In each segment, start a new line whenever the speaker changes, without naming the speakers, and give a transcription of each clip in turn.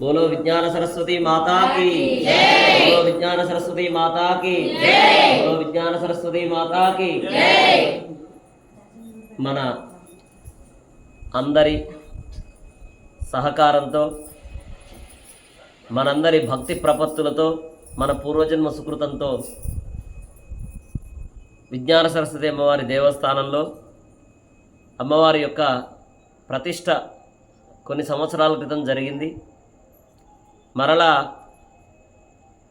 బోలో విజ్ఞాన సరస్వతి మాతాకి బోలో విజ్ఞాన సరస్వతి మాతాకి బోలో విజ్ఞాన సరస్వతి మాతాకి మన అందరి సహకారంతో మనందరి భక్తి ప్రపత్తులతో మన పూర్వజన్మ సుకృతంతో విజ్ఞాన సరస్వతి అమ్మవారి దేవస్థానంలో అమ్మవారి యొక్క ప్రతిష్ట కొన్ని సంవత్సరాల క్రితం జరిగింది. మరలా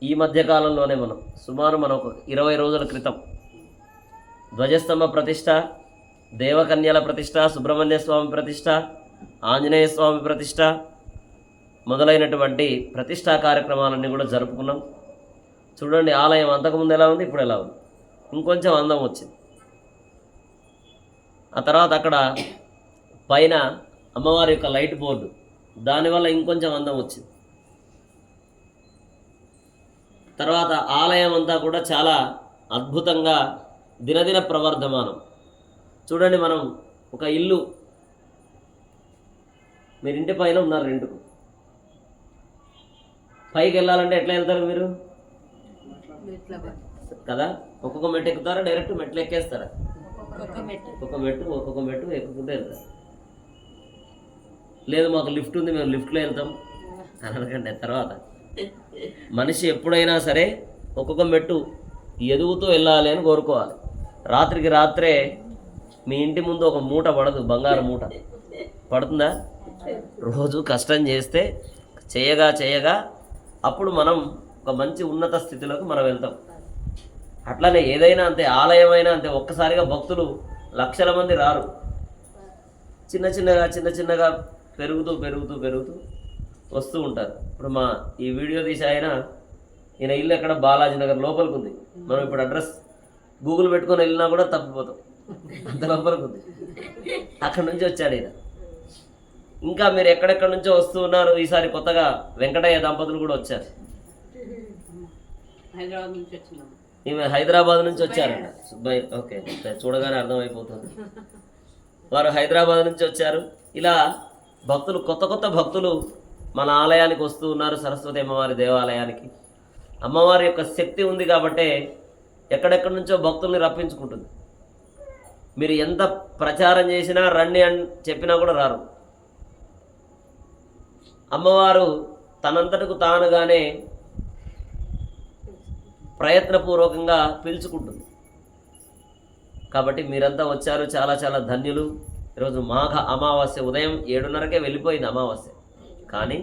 ఈ మధ్యకాలంలోనే మనం సుమారు మనం ఒక ఇరవై రోజుల క్రితం ధ్వజస్తంభ ప్రతిష్ట దేవకన్యల ప్రతిష్ట సుబ్రహ్మణ్య స్వామి ప్రతిష్ట ఆంజనేయ స్వామి ప్రతిష్ట మొదలైనటువంటి ప్రతిష్టా కార్యక్రమాలన్నీ కూడా జరుపుకున్నాం. చూడండి ఆలయం అంతకుముందు ఎలా ఉంది ఇప్పుడు ఎలా ఉంది? ఇంకొంచెం అందం వచ్చింది. ఆ తర్వాత అక్కడ పైన అమ్మవారి యొక్క లైట్ బోర్డు దానివల్ల ఇంకొంచెం అందం వచ్చింది. తర్వాత ఆలయం అంతా కూడా చాలా అద్భుతంగా దినదిన ప్రవర్ధమానం. చూడండి మనం ఒక ఇల్లు. మీరు ఇంటి పైన ఉన్నారు రెండుకు పైకి వెళ్ళాలంటే ఎట్లా వెళ్తారు మీరు? కదా? ఒక్కొక్క మెట్టు ఎక్కుతారా? డైరెక్ట్ మెట్లు ఎక్కేస్తారా? ఒక్కొక్క మెట్టు. ఒక్కొక్క మెట్టు ఎక్కుకుంటూ వెళ్తారు. లేదు మాకు లిఫ్ట్ ఉంది మేము లిఫ్ట్లో వెళ్తాం. అని అనకండి తర్వాత. మనిషి ఎప్పుడైనా సరే ఒక్కొక్క మెట్టు ఎదుగుతూ వెళ్ళాలి అని కోరుకోవాలి. రాత్రికి రాత్రే మీ ఇంటి ముందు ఒక మూట పడదు బంగారు మూట. పడుతుందా? రోజు కష్టం చేస్తే చేయగా చేయగా అప్పుడు మనం ఒక మంచి ఉన్నత స్థితిలోకి మనం వెళ్తాం. అట్లనే ఏదైనా అంతే ఆలయమైనా అంతే ఒక్కసారిగా భక్తులు లక్షల మంది రారు. చిన్న చిన్నగా చిన్న చిన్నగా పెరుగుతూ పెరుగుతూ పెరుగుతూ వస్తూ ఉంటారు. ఇప్పుడు మా ఈ వీడియో తీసి ఆయన ఈయన ఇల్లు ఎక్కడ? బాలాజీ నగర్ లోపలికి ఉంది మనం ఇప్పుడు అడ్రస్ గూగుల్ పెట్టుకొని వెళ్ళినా కూడా తప్పిపోతాం. అంత లోపలికి ఉంది అక్కడ నుంచి వచ్చాడు ఈయన. ఇంకా మీరు ఎక్కడెక్కడ నుంచో వస్తూ ఉన్నారు. ఈసారి కొత్తగా వెంకటయ్య దంపతులు కూడా వచ్చారు. ఈమె హైదరాబాద్ నుంచి వచ్చారంట సుబ్బయ్య ఓకే. చూడగానే అర్థమైపోతుంది. వారు హైదరాబాద్ నుంచి వచ్చారు. ఇలా భక్తులు కొత్త కొత్త భక్తులు మన ఆలయానికి వస్తూ ఉన్నారు సరస్వతి అమ్మవారి దేవాలయానికి. అమ్మవారి యొక్క శక్తి ఉంది కాబట్టే ఎక్కడెక్కడి నుంచో భక్తుల్ని రప్పించుకుంటుంది. మీరు ఎంత ప్రచారం చేసినా రండి అని చెప్పినా కూడా రారు. అమ్మవారు తనంతటకు తానుగానే ప్రయత్నపూర్వకంగా పిలుచుకుంటుంది. కాబట్టి మీరంతా వచ్చారు చాలా చాలా ధన్యులు. ఈరోజు మాఘ అమావాస్య ఉదయం ఏడున్నరకే వెళ్ళిపోయింది అమావాస్య. కానీ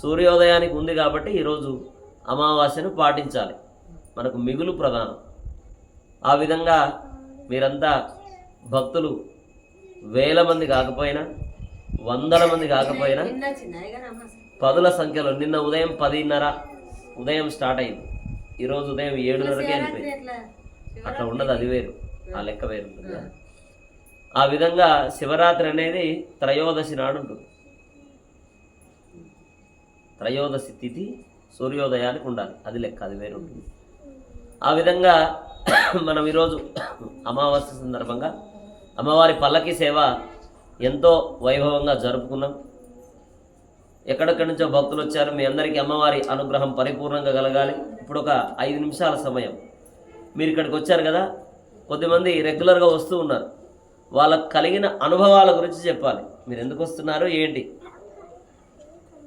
సూర్యోదయానికి ఉంది కాబట్టి ఈరోజు అమావాస్యను పాటించాలి. మనకు మిగులు ప్రధానం. ఆ విధంగా మీరంతా భక్తులు వేల మంది కాకపోయినా వందల మంది కాకపోయినా పదుల సంఖ్యలో నిన్న ఉదయం పదిన్నర ఉదయం స్టార్ట్ అయింది. ఈరోజు ఉదయం ఏడున్నరకే వెళ్ళిపోయింది. అట్లా ఉండదు అది వేరు. ఆ. లెక్క వేరు. ఉంటుంది. ఆ విధంగా శివరాత్రి అనేది త్రయోదశి నాడు ఉంటుంది. త్రయోదశి తిథి సూర్యోదయానికి ఉండాలి. అది లెక్క అది వేరు ఉంటుంది. ఆ విధంగా మనం ఈరోజు అమావాస్య సందర్భంగా అమ్మవారి పల్లకి సేవ ఎంతో వైభవంగా జరుపుకున్నాం. ఎక్కడెక్కడి నుంచో భక్తులు వచ్చారు. మీ అందరికీ అమ్మవారి అనుగ్రహం పరిపూర్ణంగా కలగాలి. ఇప్పుడు ఒక ఐదు నిమిషాల సమయం. మీరు ఇక్కడికి వచ్చారు కదా? కొద్దిమంది రెగ్యులర్గా వస్తూ ఉన్నారు. వాళ్ళకు కలిగిన అనుభవాల గురించి చెప్పాలి. మీరు ఎందుకు వస్తున్నారు? ఏంటి?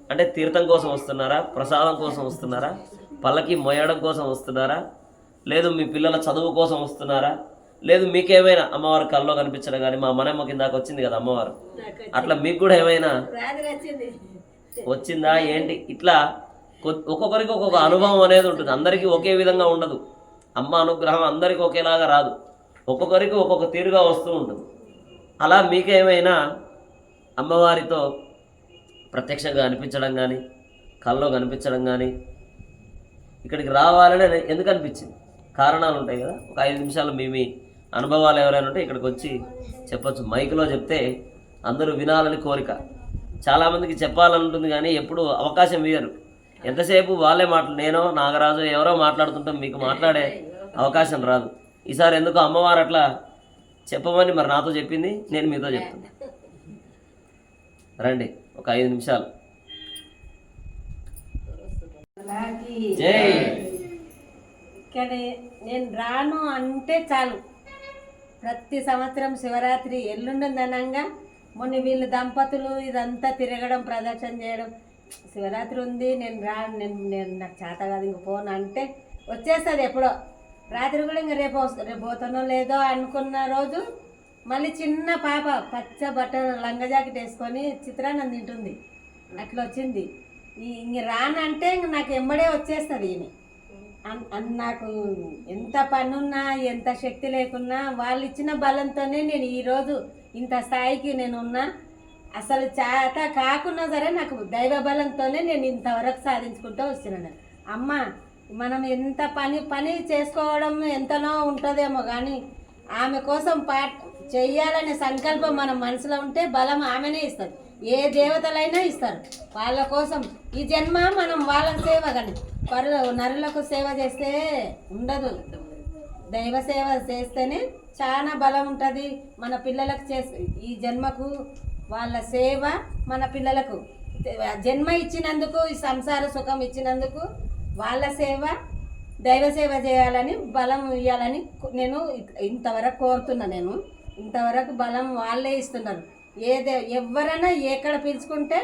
అంటే తీర్థం కోసం వస్తున్నారా? ప్రసాదం కోసం వస్తున్నారా? పల్లకి మోయడం కోసం వస్తున్నారా? లేదు మీ పిల్లల చదువు కోసం వస్తున్నారా? లేదు మీకేమైనా అమ్మవారి కల్లో కనిపించడం కానీ మా మనమ్మ కిందాక వచ్చింది కదా అమ్మవారు? అట్లా మీకు కూడా ఏమైనా వచ్చిందా? ఏంటి? ఇట్లా ఒక్కొక్కరికి ఒక్కొక్క అనుభవం అనేది ఉంటుంది. అందరికీ ఒకే విధంగా ఉండదు. అమ్మ అనుగ్రహం అందరికీ ఒకేలాగా రాదు. ఒక్కొక్కరికి ఒక్కొక్క తీరుగా వస్తూ ఉంటుంది. అలా మీకేమైనా అమ్మవారితో ప్రత్యక్షంగా అనిపించడం కానీ కల్లో కనిపించడం కానీ ఇక్కడికి రావాలని ఎందుకు అనిపించింది కారణాలు ఉంటాయి కదా. ఒక ఐదు నిమిషాలు మీ మీ అనుభవాలు ఎవరైనా ఉంటే ఇక్కడికి వచ్చి చెప్పొచ్చు. మైక్లో చెప్తే అందరూ వినాలని కోరిక. చాలామందికి చెప్పాలని ఉంటుంది కానీ ఎప్పుడు అవకాశం ఇవ్వరు ఎంతసేపు వాళ్ళే మాటలు నేనో నాగరాజు ఎవరో మాట్లాడుతుంటాం మీకు మాట్లాడే అవకాశం రాదు. ఈసారి ఎందుకు అమ్మవారు అట్లా చెప్పమని మరి నాతో చెప్పింది? నేను మీతో చెప్తాను రండి. ఒక ఐదు నిమిషాలు. జై
ఇక్కడ నేను రాను అంటే చాలు. ప్రతి సంవత్సరం శివరాత్రి ఎల్లుండదనంగా మొన్న వీళ్ళు దంపతులు ఇదంతా తిరగడం ప్రదక్షిణ చేయడం. శివరాత్రి ఉంది నేను రా నేను నేను నాకు చేత కాదు ఇంక పోను అంటే వచ్చేస్తుంది ఎప్పుడో. రాత్రి కూడా ఇంక రేపు వస్త- రేపు పోతానో లేదో అనుకున్న రోజు మళ్ళీ చిన్న పాప పచ్చ బట్ట లంగ జాకెట్ వేసుకొని చిత్రాన్నం తింటుంది. అట్లా వచ్చింది. ఇంక రానంటే ఇంక నాకు ఎంబడే వచ్చేస్తుంది ఈయన అన్- నాకు ఎంత పనున్నా ఎంత శక్తి లేకున్నా వాళ్ళు ఇచ్చిన బలంతోనే నేను ఈరోజు ఇంత స్థాయికి నేను ఉన్నా. అసలు చేత కాకున్నా సరే నాకు దైవ బలంతోనే నేను ఇంతవరకు సాధించుకుంటూ వస్తున్నాను అమ్మ మనం ఎంత పని పని చేసుకోవడం ఎంతనో ఉంటుందేమో కానీ ఆమె కోసం పా చెయ్యాలనే సంకల్పం మన మనసులో ఉంటే బలం ఆమెనే ఇస్తుంది. ఏ దేవతలైనా ఇస్తారు. వాళ్ళ కోసం ఈ జన్మ మనం వాళ్ళకి సేవ కానీ పరుల నరులకు సేవ చేస్తే ఉండదు. దైవ సేవ చేస్తేనే చాలా బలం ఉంటుంది మన పిల్లలకు చేస్తే ఈ జన్మకు వాళ్ళ సేవ మన పిల్లలకు. జన్మ ఇచ్చినందుకు ఈ సంసార సుఖం ఇచ్చినందుకు వాళ్ళ సేవ దైవ సేవ చేయాలని బలం ఇవ్వాలని నేను ఇంతవరకు కోరుతున్నా నేను. ఇంతవరకు బలం వాళ్ళే ఇస్తున్నారు. ఏదే ఎవరైనా ఎక్కడ పిలుచుకుంటే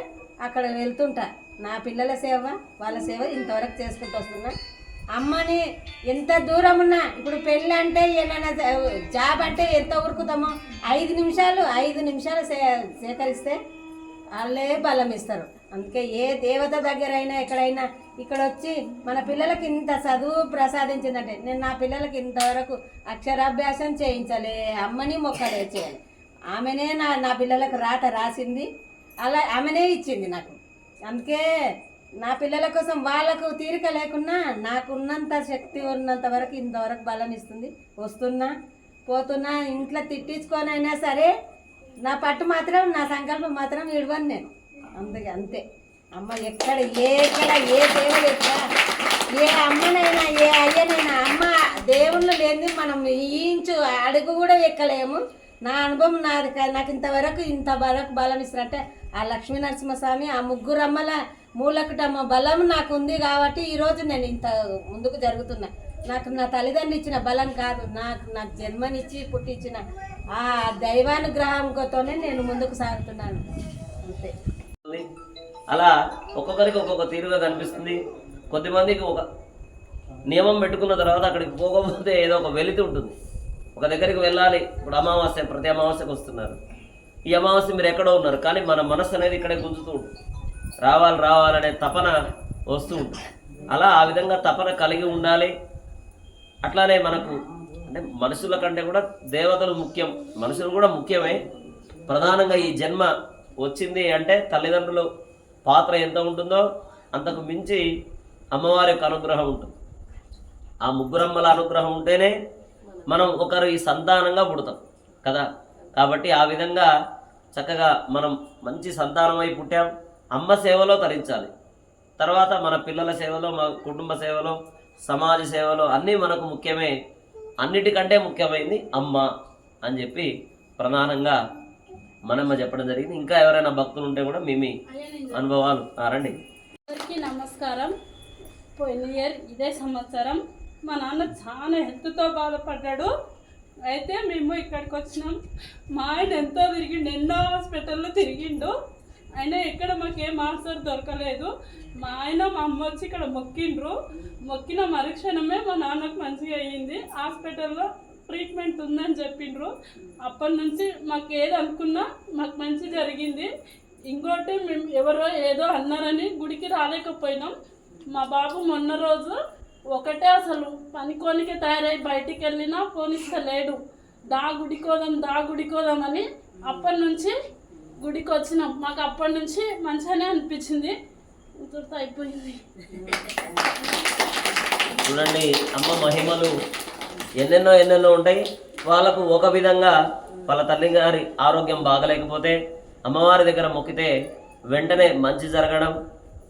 అక్కడ వెళ్తుంటా. నా పిల్లల సేవ వాళ్ళ సేవ ఇంతవరకు చేసుకుంటూ వస్తున్నా. అమ్మని ఎంత దూరం ఉన్నా ఇప్పుడు పెళ్ళి అంటే ఏమైనా జాబ్ అంటే ఎంత ఉరుకుతామో ఐదు నిమిషాలు ఐదు నిమిషాలు సే సేకరిస్తే వాళ్ళే బలం ఇస్తారు. అందుకే ఏ దేవత దగ్గర అయినా ఎక్కడైనా ఇక్కడ వచ్చి మన పిల్లలకి ఇంత చదువు ప్రసాదించిందంటే నేను నా పిల్లలకి ఇంతవరకు అక్షరాభ్యాసం చేయించాలి అమ్మని మొక్కలే చేయాలి. ఆమెనే నా నా పిల్లలకు రాత రాసింది అలా ఆమెనే ఇచ్చింది నాకు. అందుకే నా పిల్లల కోసం వాళ్ళకు తీరిక లేకున్నా నాకున్నంత శక్తి ఉన్నంత వరకు ఇంతవరకు బలం ఇస్తుంది. వస్తున్నా పోతున్నా ఇంట్లో తిట్టించుకొనైనా సరే నా పట్టు మాత్రం నా సంకల్పం మాత్రం విడవను నేను. అందుకే అంతే. అమ్మ ఎక్కడ ఏ ఎక్కడ ఏ దేవుడు ఎక్కడ? ఏ అమ్మనైనా ఏ అయ్యనైనా అమ్మ దేవుళ్ళు లేని మనం ఈ అడుగు కూడా ఎక్కలేము. నా అనుభవం నాది నాకు ఇంతవరకు ఇంత వరకు బలం ఇస్తారంటే ఆ లక్ష్మీ నరసింహస్వామి ఆ ముగ్గురు అమ్మల మూలకటమ్మ బలం నాకు ఉంది కాబట్టి ఈరోజు నేను ఇంత ముందుకు జరుగుతున్నా. నాకు నా తల్లిదండ్రులు ఇచ్చిన బలం కాదు. నాకు నాకు జన్మనిచ్చి పుట్టించిన ఆ దైవానుగ్రహంతోనే నేను ముందుకు సాగుతున్నాను.
అలా ఒక్కొక్కరికి ఒక్కొక్క తీరుగా కనిపిస్తుంది. కొద్దిమందికి ఒక నియమం పెట్టుకున్న తర్వాత అక్కడికి పోకపోతే ఏదో ఒక వెలితి ఉంటుంది. ఒక దగ్గరికి వెళ్ళాలి. ఇప్పుడు అమావాస్య ప్రతి అమావాస్యకు వస్తున్నారు. ఈ అమావాస్య మీరు ఎక్కడో ఉన్నారు కానీ మన మనస్సు అనేది ఇక్కడే గుంజుతూ ఉంటుంది. రావాలి రావాలనే తపన వస్తూ ఉంటుంది. అలా ఆ విధంగా తపన కలిగి ఉండాలి. అట్లానే మనకు అంటే మనుషుల కంటే కూడా దేవతలు ముఖ్యం. మనుషులు కూడా ముఖ్యమే. ప్రధానంగా ఈ జన్మ వచ్చింది అంటే తల్లిదండ్రులు పాత్ర ఎంత ఉంటుందో అంతకు మించి అమ్మవారి యొక్క అనుగ్రహం ఉంటుంది. ఆ ముగ్గురమ్మల అనుగ్రహం ఉంటేనే మనం ఒకరు ఈ సంతానంగా పుడతాం కదా? కాబట్టి ఆ విధంగా చక్కగా మనం మంచి సంతానమై పుట్టాం. అమ్మ సేవలో తరించాలి. తర్వాత మన పిల్లల సేవలో మన కుటుంబ సేవలో సమాజ సేవలో అన్నీ మనకు ముఖ్యమే. అన్నిటికంటే ముఖ్యమైంది అమ్మ అని చెప్పి ప్రధానంగా మనమ్మ చెప్పడం జరిగింది. ఇంకా ఎవరైనా భక్తులు ఉంటే కూడా మీ మీ అనుభవాలు. రండి.
అందరికీ నమస్కారం. పోయిన ఇయర్ ఇదే సంవత్సరం మా నాన్న చాలా హెల్త్తో బాధపడ్డాడు. అయితే మేము ఇక్కడికి వచ్చినాం. మా ఆయన ఎంతో తిరిగిండు ఎన్నో హాస్పిటల్లో తిరిగిండు. అయినా ఎక్కడ మాకేం ఆన్సర్ దొరకలేదు. మా ఆయన మా అమ్మ వచ్చి ఇక్కడ మొక్కిండ్రు. మొక్కిన మరుక్షణమే మా నాన్నకు మంచిగా అయ్యింది. హాస్పిటల్లో ట్రీట్మెంట్ ఉందని చెప్పిండ్రు అప్పటి నుంచి మాకు ఏది అనుకున్నా మాకు మంచి జరిగింది. ఇంకోటి మేము ఎవరో ఏదో అన్నారని గుడికి రాలేకపోయినాం. మా బాబు మొన్న రోజు ఒకటే అసలు పనికోనికి తయారై బయటికి వెళ్ళినా పోనిస్తలేడు దా గుడికోదాం దా గుడికోదాం అని అప్పటి నుంచి గుడికి వచ్చినాం మాకు అప్పటి నుంచి మంచిగానే అనిపించింది. అయిపోయింది.
చూడండి అమ్మ మహిమలు ఎన్నెన్నో ఎన్నెన్నో ఉంటాయి. వాళ్ళకు ఒక విధంగా వాళ్ళ తల్లి గారి ఆరోగ్యం బాగలేకపోతే అమ్మవారి దగ్గర మొక్కితే వెంటనే మంచి జరగడం.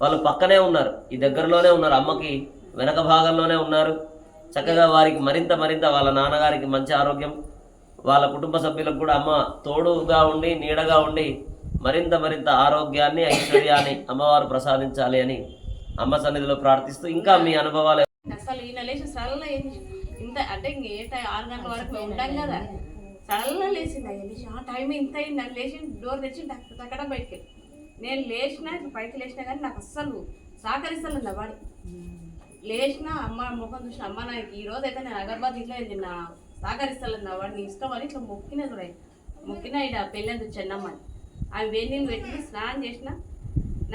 వాళ్ళు పక్కనే ఉన్నారు. ఈ దగ్గరలోనే ఉన్నారు. అమ్మకి వెనక భాగంలోనే ఉన్నారు. చక్కగా వారికి మరింత మరింత వాళ్ళ నాన్నగారికి మంచి ఆరోగ్యం. వాళ్ళ కుటుంబ సభ్యులకు కూడా అమ్మ తోడుగా ఉండి నీడగా ఉండి మరింత మరింత ఆరోగ్యాన్ని ఐశ్వర్యాన్ని అమ్మవారు ప్రసాదించాలి అని అమ్మ సన్నిధిలో ప్రార్థిస్తూ ఇంకా మీ అనుభవాలు
అసలు ఈయన లేచి సడన్గా ఇంత అంటే ఇంక ఏ టైం ఆరు గంటల వరకు ఉంటాం కదా. సడన్గా లేచింది అయ్యా లేచి ఆ టైం ఇంత అయింది. నాకు లేచి డోర్ తెచ్చి టక్ తక్కడం బయటికి. నేను లేచిన పైకి లేచినా కానీ నాకు అస్సలు సహకరిస్తాను వాడు. లేచిన అమ్మ ముఖం చూసిన అమ్మ నాకు ఈ రోజు అయితే నేను అగర్బాద్ ఇట్లా తిన్న సహకరిస్తాను వాడు నీ ఇష్టం అని ఇట్లా మొక్కిన కూడా మొక్కిన ఇక పెళ్ళందు చెన్నమ్మని అవి నీళ్ళు పెట్టి స్నానం చేసిన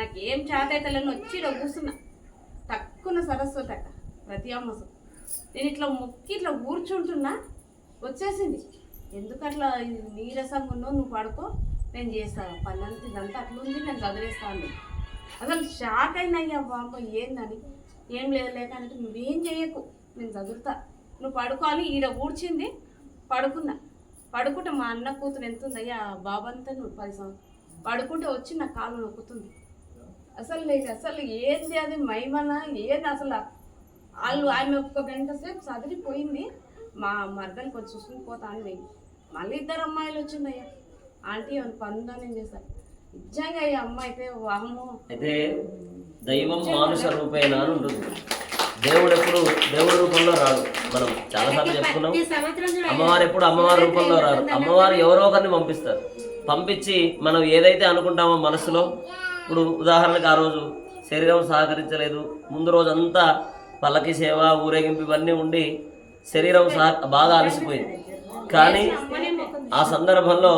నాకు ఏం చేత అయితే వచ్చి ఇక్కడ కూర్చున్నా. తక్కువ సరస్వతి అక్క ప్రతి అమ్మసు నేను ఇట్లా మొక్కి ఇట్లా కూర్చుంటున్నా వచ్చేసింది. ఎందుకు అట్లా నీరసంగా ఉన్నావు నువ్వు పడుకో నేను చేస్తాను పన్నంత ఇదంతా అట్లా ఉంది నేను చదివేస్తాను అసలు షాక్ అయినా అయ్యా బాబు ఏందని? ఏం లేదు లేక అంటే నువ్వేం చేయకు నేను చదువుతా. నువ్వు పడుకో అని ఈడ కూర్చింది పడుకున్నా. పడుకుంటే మా అన్న కూతురు ఎంత ఉంది అయ్యా బాబంతా నువ్వు పది సంవత్సరం పడుకుంటే వచ్చి నా కాలు నొక్కుతుంది. అసలు నీకు అసలు ఏంది అది? మైమన ఏది అసలు వాళ్ళు ఆమె ఒక్క గంట సేపు చదివిపోయింది మా మర్దలు కొంచెం చూసుకుని పోతా అని మళ్ళీ ఇద్దరు అమ్మాయిలు వచ్చిందయ్యా. ఆంటీ అని పనుదానం చేశారు? నిజంగా ఈ అమ్మాయి అయితే వాహము
అయితే దైవం మానుష రూపేణ అని ఉంటుంది దేవుడు ఎప్పుడు దేవుడి రూపంలో రాడు. మనం చాలాసార్లు చెప్పుకున్నాం. అమ్మవారు ఎప్పుడు అమ్మవారి రూపంలో రారు అమ్మవారు ఎవరో ఒకరిని పంపిస్తారు. పంపించి మనం ఏదైతే అనుకుంటామో మనసులో. ఇప్పుడు ఉదాహరణకు ఆ రోజు శరీరం సహకరించలేదు. ముందు రోజు అంతా పల్లకి సేవ ఊరేగింపు ఇవన్నీ ఉండి శరీరం సహ బాగా అలసిపోయింది. కానీ ఆ సందర్భంలో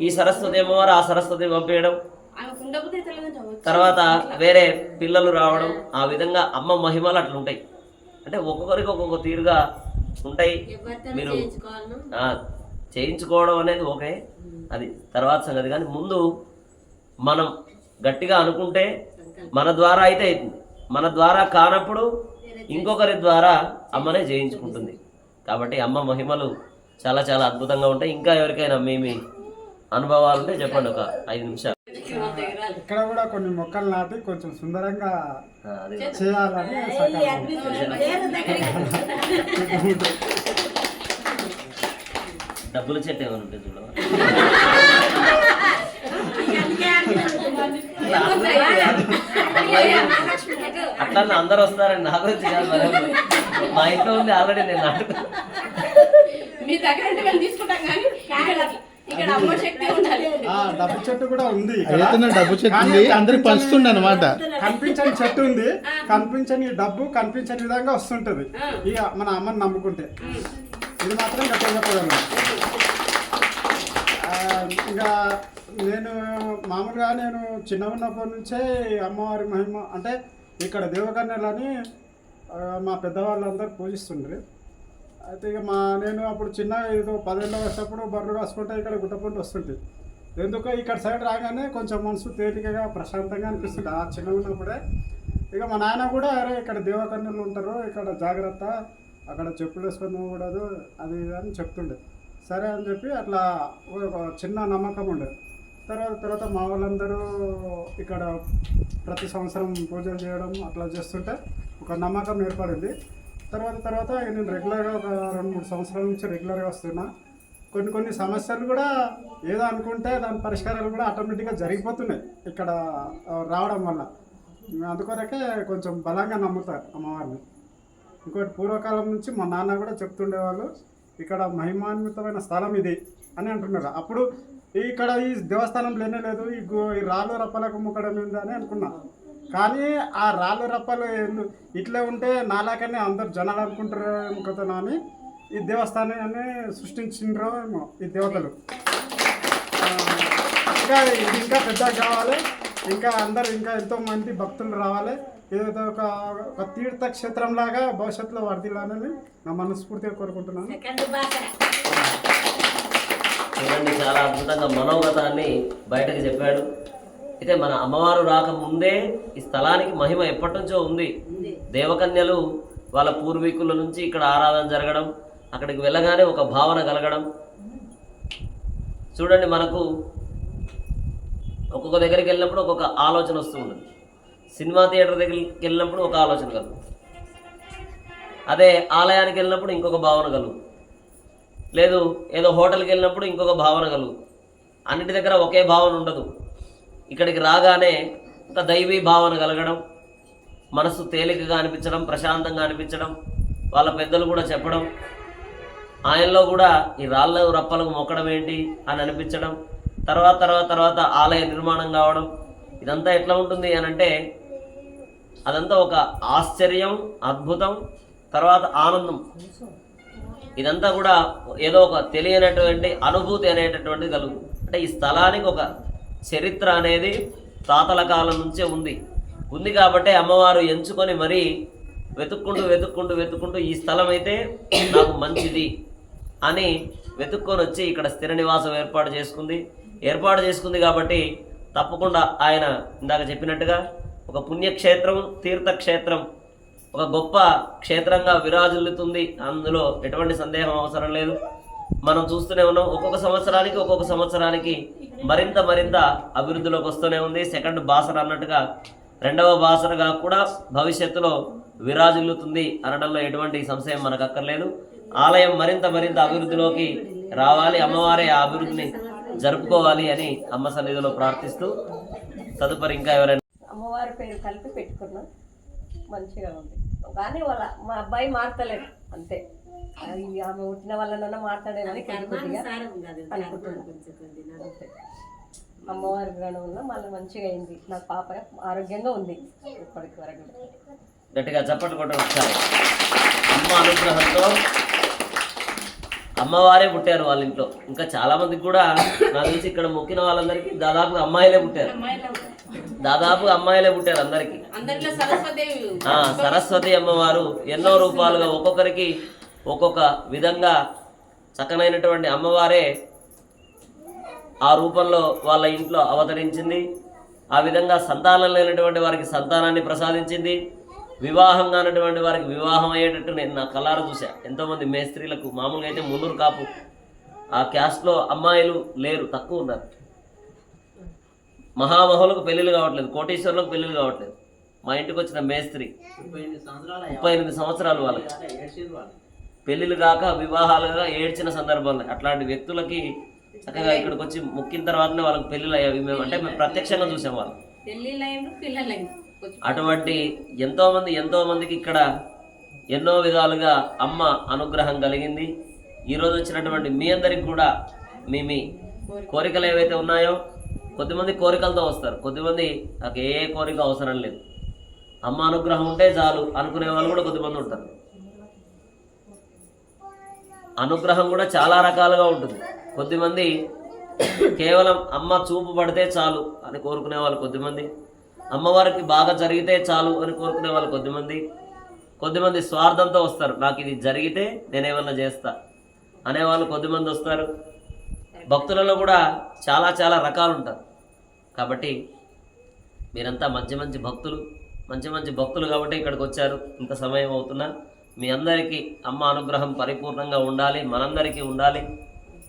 ఈ సరస్వతి అమ్మవారు ఆ సరస్వతి
తెలియదంట
తర్వాత వేరే పిల్లలు రావడం ఆ విధంగా అమ్మ మహిమలు అట్లా ఉంటాయి అంటే ఒక్కొక్కరికి ఒక్కొక్క తీరుగా ఉంటాయి. మీరు చేయించుకోవడం అనేది ఓకే. అది తర్వాత సంగతి. కానీ ముందు మనం గట్టిగా అనుకుంటే మన ద్వారా అయితే అవుతుంది మన ద్వారా కానప్పుడు ఇంకొకరి ద్వారా అమ్మనే చేయించుకుంటుంది కాబట్టి అమ్మ మహిమలు చాలా చాలా అద్భుతంగా ఉంటాయి. ఇంకా ఎవరికైనా మీ మీ అనుభవాలు ఉంటే చెప్పండి ఒక ఐదు నిమిషాలు.
ఇక్కడ కూడా కొన్ని మొక్కలు నాటి కొంచెం సుందరంగా చేయాలని.
డబ్బుల చెట్టు ఏమైనా ఉంటుంది చూడవా? అట్లా అందరు వస్తారండి నా గురించి కాదు మరి. మా ఇంట్లో ఉంది ఆల్రెడీ నేను
మీ దగ్గర అంటే మేము తీసుకుంటాం కానీ ఇక్కడ ఇక్కడ అమ్మ శక్తి ఉండాలి.
ఆ డబ్బు చెట్టు కూడా ఉంది
డబ్బు చెట్టు ఉంది. అందరికి పంచుతుండ అనమాట
కనిపించని చెట్టు ఉంది. కనిపించని డబ్బు కనిపించని విధంగా వస్తుంటది. ఇక మన అమ్మని నమ్ముకుంటే. ఇది మాత్రం గట్టిగా చెప్పగలను ఆ, ఇంకా నేను మామూలుగా నేను చిన్న ఉన్నప్పటి నుంచే అమ్మవారి మహిమ అంటే ఇక్కడ దేవకన్యలని మా పెద్దవాళ్ళందరూ పూజిస్తుండ్రు. అయితే ఇక మా నేను అప్పుడు చిన్న ఏదో పదేళ్ళు వచ్చినప్పుడు బర్రెలు కాసుకుంటే ఇక్కడ గుట్టపంట వస్తుంటుంది ఎందుకో ఇక్కడ సైడ్ రాగానే కొంచెం మనసు తేలికగా ప్రశాంతంగా అనిపిస్తుంది ఆ చిన్న ఉన్నప్పుడే ఇక మా నాయన కూడా అరే ఇక్కడ దేవకన్యలు ఉంటారు ఇక్కడ జాగ్రత్త అక్కడ చెప్పులు వేసుకొని పోకూడదు అది ఇది అని చెప్తుండే. సరే అని చెప్పి అట్లా ఒక చిన్న నమ్మకం ఉండేది తర్వాత తర్వాత మా వాళ్ళందరూ ఇక్కడ ప్రతి సంవత్సరం పూజలు చేయడం అట్లా చేస్తుంటే ఒక నమ్మకం ఏర్పడింది. తర్వాత తర్వాత నేను రెగ్యులర్గా ఒక రెండు మూడు సంవత్సరాల నుంచి రెగ్యులర్గా వస్తున్నా. కొన్ని కొన్ని సమస్యలు కూడా ఏదో అనుకుంటే దాని పరిష్కారాలు కూడా ఆటోమేటిక్గా జరిగిపోతున్నాయి ఇక్కడ రావడం వల్ల. అందుకొరకే కొంచెం బలంగా నమ్ముతారు అమ్మవారిని. ఇంకోటి పూర్వకాలం నుంచి మా నాన్న కూడా చెప్తుండేవాళ్ళు ఇక్కడ మహిమాన్వితమైన స్థలం ఇది అని అంటున్నారు. అప్పుడు ఇక్కడ ఈ దేవస్థానం లేనే లేదు ఈ ఈ రాళ్ళు రప్పలకు ముక్కడం ఏంది అని అనుకున్నా. కానీ ఆ రాళ్ళు రప్పలు ఎందు- ఇట్లే ఉంటే నాలాకనే అందరు జనాలు అనుకుంటారు కదా అని ఈ దేవస్థానాన్ని సృష్టించిండ్రో ఏమో ఈ దేవతలు. ఇంకా ఇది ఇంకా పెద్దగా కావాలి. ఇంకా అందరు ఇంకా ఎంతో మంది భక్తులు రావాలి. ఏదో ఒక ఒక తీర్థక్షేత్రం లాగా భవిష్యత్తులో వర్దిల్లాలని నా మనస్ఫూర్తిగా కోరుకుంటున్నాను.
చూడండి చాలా అద్భుతంగా మనోగతాన్ని బయటకు చెప్పాడు. అయితే మన అమ్మవారు రాకముందే ఈ స్థలానికి మహిమ ఎప్పటి నుంచో ఉంది. దేవకన్యలు వాళ్ళ పూర్వీకుల నుంచి ఇక్కడ ఆరాధన జరగడం అక్కడికి వెళ్ళగానే ఒక భావన కలగడం. చూడండి మనకు ఒక్కొక్క దగ్గరికి వెళ్ళినప్పుడు ఒక్కొక్క ఆలోచన వస్తూ ఉంటుంది. సినిమా థియేటర్ దగ్గరికి వెళ్ళినప్పుడు ఒక ఆలోచన కలుగు అదే ఆలయానికి వెళ్ళినప్పుడు ఇంకొక భావన కలుగు లేదు ఏదో హోటల్కి వెళ్ళినప్పుడు ఇంకొక భావన కలుగుతుంది అన్నిటి దగ్గర ఒకే భావన ఉండదు. ఇక్కడికి రాగానే ఒక దైవీ భావన కలగడం మనసు తేలికగా అనిపించడం ప్రశాంతంగా అనిపించడం వాళ్ళ పెద్దలు కూడా చెప్పడం ఆయనలో కూడా ఈ రాళ్ళ రప్పలకు మొక్కడం ఏంటి అని అనిపించడం తర్వాత తర్వాత తర్వాత ఆలయ నిర్మాణం కావడం ఇదంతా ఎట్లా ఉంటుంది అని అంటే అదంతా ఒక ఆశ్చర్యం అద్భుతం తర్వాత ఆనందం. ఇదంతా కూడా ఏదో ఒక తెలియనటువంటి అనుభూతి అనేటటువంటిది కలుగు అంటే ఈ స్థలానికి ఒక చరిత్ర అనేది తాతల కాలం నుంచే ఉంది. ఉంది కాబట్టి అమ్మవారు ఎంచుకొని మరీ వెతుక్కుంటూ వెతుక్కుంటూ వెతుక్కుంటూ ఈ స్థలం అయితే నాకు మంచిది అని వెతుక్కొని వచ్చి ఇక్కడ స్థిర నివాసం ఏర్పాటు చేసుకుంది. ఏర్పాటు చేసుకుంది కాబట్టి తప్పకుండా ఆయన ఇందాక చెప్పినట్టుగా ఒక పుణ్యక్షేత్రం తీర్థక్షేత్రం ఒక గొప్ప క్షేత్రంగా విరాజిల్లుతుంది. అందులో ఎటువంటి సందేహం అవసరం లేదు. మనం చూస్తూనే ఉన్నాం ఒక్కొక్క సంవత్సరానికి ఒక్కొక్క సంవత్సరానికి మరింత మరింత అభివృద్ధిలోకి వస్తూనే ఉంది. సెకండ్ బాసర అన్నట్టుగా రెండవ బాసరగా కూడా భవిష్యత్తులో విరాజిల్లుతుంది అనడంలో ఎటువంటి సంశయం మనకు అక్కర్లేదు. ఆలయం మరింత మరింత అభివృద్ధిలోకి రావాలి. అమ్మవారే ఆ అభివృద్ధిని జరుపుకోవాలి అని అమ్మ సన్నిధిలో ప్రార్థిస్తూ తదుపరి ఇంకా ఎవరైనా
అమ్మవారి పేరు కలిపి పెట్టుకున్నాం. మంచిగా ఉంది. కానీ వాళ్ళ మా అబ్బాయి మారతలేడు అంతే. అది ఆమె పుట్టిన వాళ్ళనన్నా మాట్లాడేదని అనుకుంటున్నాను. అమ్మవారి గణం వల్ల మళ్ళీ మంచిగా అయింది. నా పాప ఆరోగ్యంగా ఉంది ఇప్పటికి వరకు.
గట్టిగా చప్పట్లు కొట్టండి ఒకసారి. అమ్మ అనుగ్రహంతో అమ్మవారే పుట్టారు వాళ్ళ ఇంట్లో ఇంకా చాలా మందికి కూడా నాకు తెలిసి ఇక్కడ మొక్కిన వాళ్ళందరికీ దాదాపు అమ్మాయిలే పుట్టారు. దాదాపు అమ్మాయిలే పుట్టారు అందరికి. సరస్వతి అమ్మవారు ఎన్నో రూపాలుగా ఒక్కొక్కరికి ఒక్కొక్క విధంగా చక్కనైనటువంటి అమ్మవారే ఆ రూపంలో వాళ్ళ ఇంట్లో అవతరించింది. ఆ విధంగా సంతానం లేనటువంటి వారికి సంతానాన్ని ప్రసాదించింది. వివాహం కానటువంటి వారికి వివాహం అయ్యేటట్టు నేను నా కళ్ళారా చూసా ఎంతోమంది మేస్త్రీలకు మామూలుగా అయితే మున్నూరు కాపు. ఆ క్యాస్ట్లో అమ్మాయిలు లేరు తక్కువ ఉన్నారు. మహామహులకు పెళ్ళిళ్ళు కావట్లేదు కోటీశ్వరులకు పెళ్ళిళ్ళు కావట్లేదు. మా ఇంటికి వచ్చిన మేస్త్రి ముప్పై ఎనిమిది సంవత్సరాలు వాళ్ళకి. పెళ్ళిళ్ళు కాక వివాహాలుగా ఏడ్చిన సందర్భాలు. అట్లాంటి వ్యక్తులకి చక్కగా ఇక్కడికి వచ్చి మొక్కిన తర్వాతనే వాళ్ళకి పెళ్ళిళ్ళు అయ్యాయి. మేము అంటే మేము ప్రత్యక్షంగా చూసాం వాళ్ళు అటువంటి ఎంతో మంది ఎంతో మందికి ఇక్కడ ఎన్నో విధాలుగా అమ్మ అనుగ్రహం కలిగింది. ఈరోజు వచ్చినటువంటి మీ అందరికి కూడా మీ మీ కోరికలు ఏవైతే ఉన్నాయో కొద్దిమంది కోరికలతో వస్తారు. కొద్దిమంది నాకు ఏ కోరిక అవసరం లేదు. అమ్మ అనుగ్రహం ఉంటే చాలు అనుకునే వాళ్ళు కూడా కొద్దిమంది ఉంటారు. అనుగ్రహం కూడా చాలా రకాలుగా ఉంటుంది. కొద్దిమంది కేవలం అమ్మ చూపు పడితే చాలు అని కోరుకునే వాళ్ళు కొద్దిమంది. అమ్మవారికి బాగా జరిగితే చాలు అని కోరుకునే వాళ్ళు కొద్దిమంది. కొద్దిమంది స్వార్థంతో వస్తారు. నాకు ఇది జరిగితే నేనేమన్నా చేస్తా అనేవాళ్ళు కొద్దిమంది వస్తారు. భక్తులలో కూడా చాలా చాలా రకాలు ఉంటారు కాబట్టి మీరంతా మంచి మంచి భక్తులు మంచి మంచి భక్తులు కాబట్టి ఇక్కడికి వచ్చారు. ఇంత సమయం అవుతున్నా మీ అందరికీ అమ్మ అనుగ్రహం పరిపూర్ణంగా ఉండాలి మనందరికీ ఉండాలి.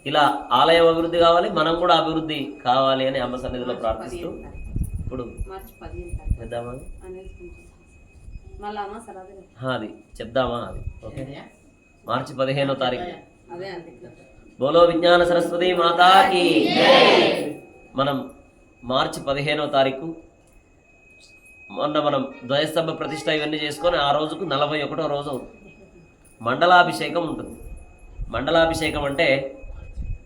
ఇలా ఆలయం అభివృద్ధి కావాలి మనం కూడా అభివృద్ధి కావాలి అని అమ్మ సన్నిధిలో ప్రార్థిస్తూ ఇప్పుడు చేద్దామా? అది చెప్దామా అది? ఓకే. మార్చి పదిహేనో తారీఖు.
అదే అంతే
బోలో విజ్ఞాన సరస్వతి మాతాకి. మనం మార్చి పదిహేనో తారీఖు. మొన్న మనం ధ్వజస్తంభ ప్రతిష్ట ఇవన్నీ చేసుకొని ఆ రోజుకు నలభై ఒకటో రోజు అవుతుంది మండలాభిషేకం ఉంటుంది. మండలాభిషేకం అంటే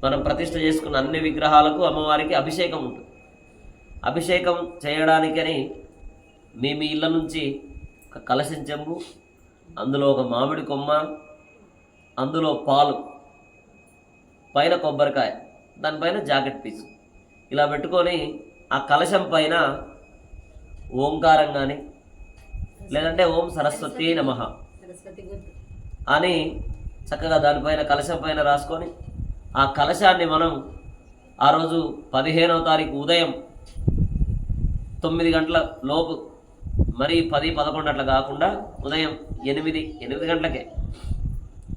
మనం ప్రతిష్ట చేసుకున్న అన్ని విగ్రహాలకు అమ్మవారికి అభిషేకం ఉంటుంది. అభిషేకం చేయడానికని మీ మీ ఇళ్ళ నుంచి ఒక కలశం చెంబు అందులో ఒక మామిడి కొమ్మ అందులో పాలు పైన కొబ్బరికాయ దానిపైన జాకెట్ పీస్. ఇలా పెట్టుకొని ఆ కలశం పైన ఓంకారం కానీ లేదంటే ఓం సరస్వతి నమ అని చక్కగా దానిపైన కలశం పైన రాసుకొని ఆ కలశాన్ని మనం ఆ రోజు పదిహేనవ తారీఖు ఉదయం తొమ్మిది గంటల లోపు మరి పది పదకొండు అట్లా కాకుండా ఉదయం ఎనిమిది ఎనిమిది గంటలకే.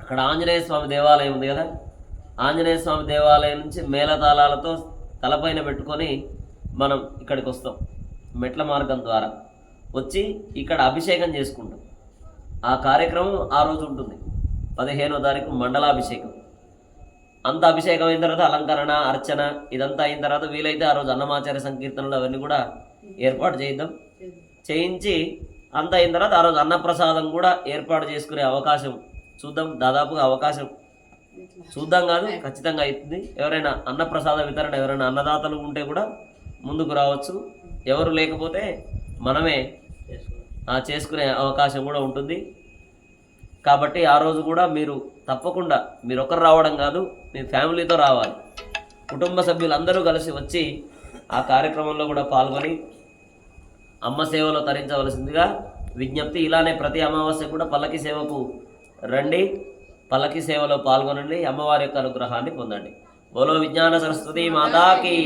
అక్కడ ఆంజనేయ స్వామి దేవాలయం ఉంది కదా? ఆంజనేయ స్వామి దేవాలయం నుంచి మేళతాళాలతో తలపైన పెట్టుకొని మనం ఇక్కడికి వస్తాం మెట్ల మార్గం ద్వారా. వచ్చి ఇక్కడ అభిషేకం చేసుకుంటాం. ఆ కార్యక్రమం ఆ రోజు ఉంటుంది. పదిహేనో తారీఖు మండలాభిషేకం. అంత అభిషేకం అయిన తర్వాత అలంకరణ అర్చన ఇదంతా అయిన తర్వాత వీలైతే ఆ రోజు అన్నమాచార్య సంకీర్తనలు అవన్నీ కూడా ఏర్పాటు చేద్దాం చేయించి అంత అయిన తర్వాత ఆ రోజు అన్నప్రసాదం కూడా ఏర్పాటు చేసుకునే అవకాశం చూద్దాం. దాదాపుగా అవకాశం చూద్దాం కాదు ఖచ్చితంగా అవుతుంది. ఎవరైనా అన్నప్రసాద వితరణ ఎవరైనా అన్నదాతలు ఉంటే కూడా ముందుకు రావచ్చు. ఎవరు లేకపోతే మనమే చేసుకునే అవకాశం కూడా ఉంటుంది. కాబట్టి ఆ రోజు కూడా మీరు తప్పకుండా మీరు ఒకరు రావడం కాదు మీ ఫ్యామిలీతో రావాలి. కుటుంబ సభ్యులందరూ కలిసి వచ్చి ఆ కార్యక్రమంలో కూడా పాల్గొని అమ్మ సేవలో తరించవలసిందిగా విజ్ఞప్తి. ఇలానే ప్రతి అమావాస్య కూడా పల్లకి సేవకు రండి. పల్లకి సేవలో పాల్గొనండి. అమ్మవారి యొక్క అనుగ్రహాన్ని పొందండి. బోలో విజ్ఞాన సరస్వతి మాతాకి.